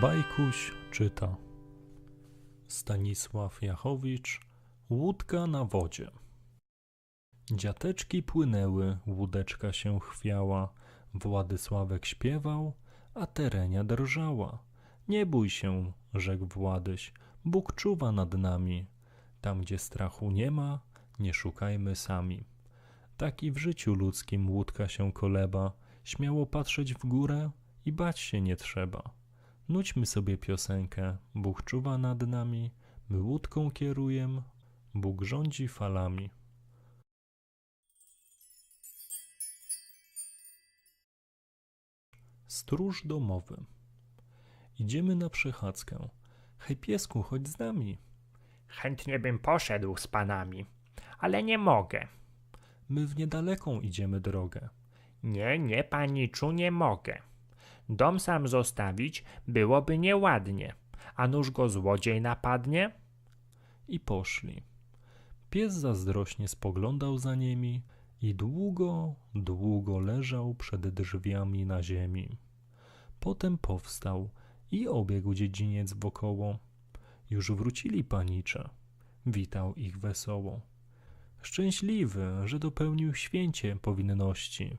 Bajkuś czyta Stanisław Jachowicz Łódka na wodzie Dziateczki płynęły, łódeczka się chwiała, Władysławek śpiewał, a Terenia drżała. Nie bój się, rzekł Władyś, Bóg czuwa nad nami. Tam, gdzie strachu nie ma, nie szukajmy sami. Tak i w życiu ludzkim łódka się koleba, śmiało patrzeć w górę i bać się nie trzeba. Nućmy sobie piosenkę, Bóg czuwa nad nami, my łódką kierujem, Bóg rządzi falami. Stróż domowy. Idziemy na przechadzkę. Hej piesku, chodź z nami. Chętnie bym poszedł z panami, ale nie mogę. My w niedaleką idziemy drogę. Nie, nie, paniczu, nie mogę. Dom sam zostawić byłoby nieładnie, a nuż go złodziej napadnie? I poszli. Pies zazdrośnie spoglądał za nimi i długo, długo leżał przed drzwiami na ziemi. Potem powstał i obiegł dziedziniec wokoło. Już wrócili panicze. Witał ich wesoło. Szczęśliwy, że dopełnił święcie powinności.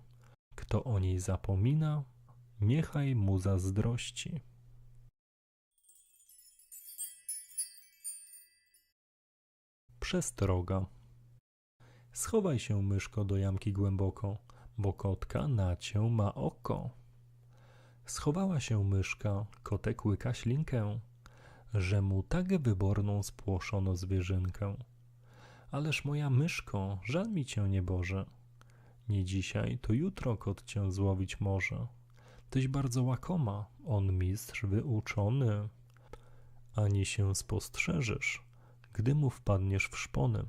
Kto o niej zapomina, niechaj mu zazdrości. Przestroga. Schowaj się, myszko, do jamki głęboko, bo kotka na cię ma oko. Schowała się myszka, kotek łyka ślinkę, że mu tak wyborną spłoszono zwierzynkę. Ależ moja myszko, żal mi cię nie Boże. Nie dzisiaj, to jutro kot cię złowić może. Tyś bardzo łakoma, on mistrz wyuczony. Ani się spostrzeżesz, gdy mu wpadniesz w szpony.